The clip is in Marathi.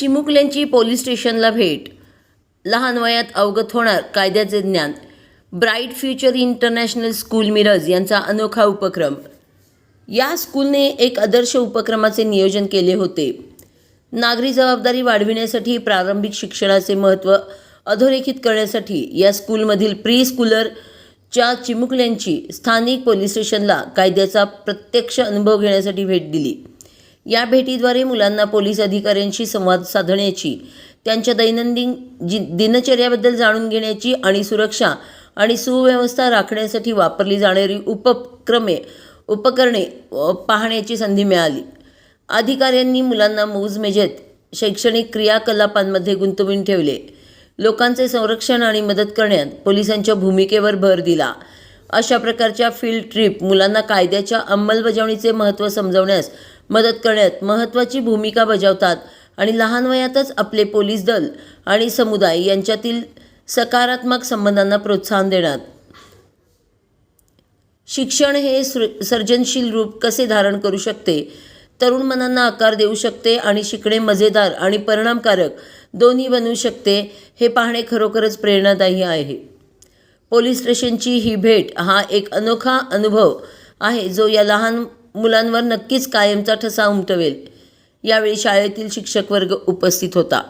चिमुकल्यांची पोलीस स्टेशनला भेट. लहान वयात अवगत होणार कायद्याचे ज्ञान. Bright future international school Miraj यांचा अनोखा उपक्रम. या स्कूलने एक आदर्श उपक्रमाचे नियोजन केले होते. नागरी जबाबदारी वाढविण्यासाठी प्रारंभिक शिक्षणाचे महत्त्व अधोरेखित करण्यासाठी या स्कूलमधील प्री स्कूलरच्या चिमुकल्यांची स्थानिक पोलीस स्टेशनला कायद्याचा प्रत्यक्ष अनुभव घेण्यासाठी भेट दिली. या भेटीद्वारे मुलांना पोलीस अधिकाऱ्यांशी संवाद साधण्याची त्यांच्या दैनंदिन जी दिनचर्याबद्दल जाणून घेण्याची आणि सुरक्षा आणि सुव्यवस्था राखण्यासाठी वापरली जाणारी उपक्रमे उपकरणे पाहण्याची संधी मिळाली. अधिकाऱ्यांनी मुलांना मोजमेजेत शैक्षणिक क्रियाकलापांमध्ये गुंतवून ठेवले. लोकांचे संरक्षण आणि मदत करण्यात पोलिसांच्या भूमिकेवर भर दिला. अशा प्रकारच्या फील्ड ट्रिप मुलांना कायद्याच्या अंमलबजावणीचे महत्त्व समजवण्यास मदत करण्यात महत्त्वाची भूमिका बजावतात आणि लहान वयातच आपले पोलीस दल आणि समुदाय यांच्यातील सकारात्मक संबंधांना प्रोत्साहन देणार. शिक्षण हे सृ सर्जनशील रूप कसे धारण करू शकते? तरुण मनांना आकार देऊ शकते आणि शिकणे मजेदार आणि परिणामकारक दोन्ही बनवू शकते हे पाहणे खरोखरच प्रेरणादायी आहे. पोलीस स्टेशनची ही भेट हा एक अनोखा अनुभव आहे जो या लहान मुलांवर नक्कीच कायमचा ठसा उमटवेल. यावेळी शाळेतील शिक्षक वर्ग उपस्थित होता.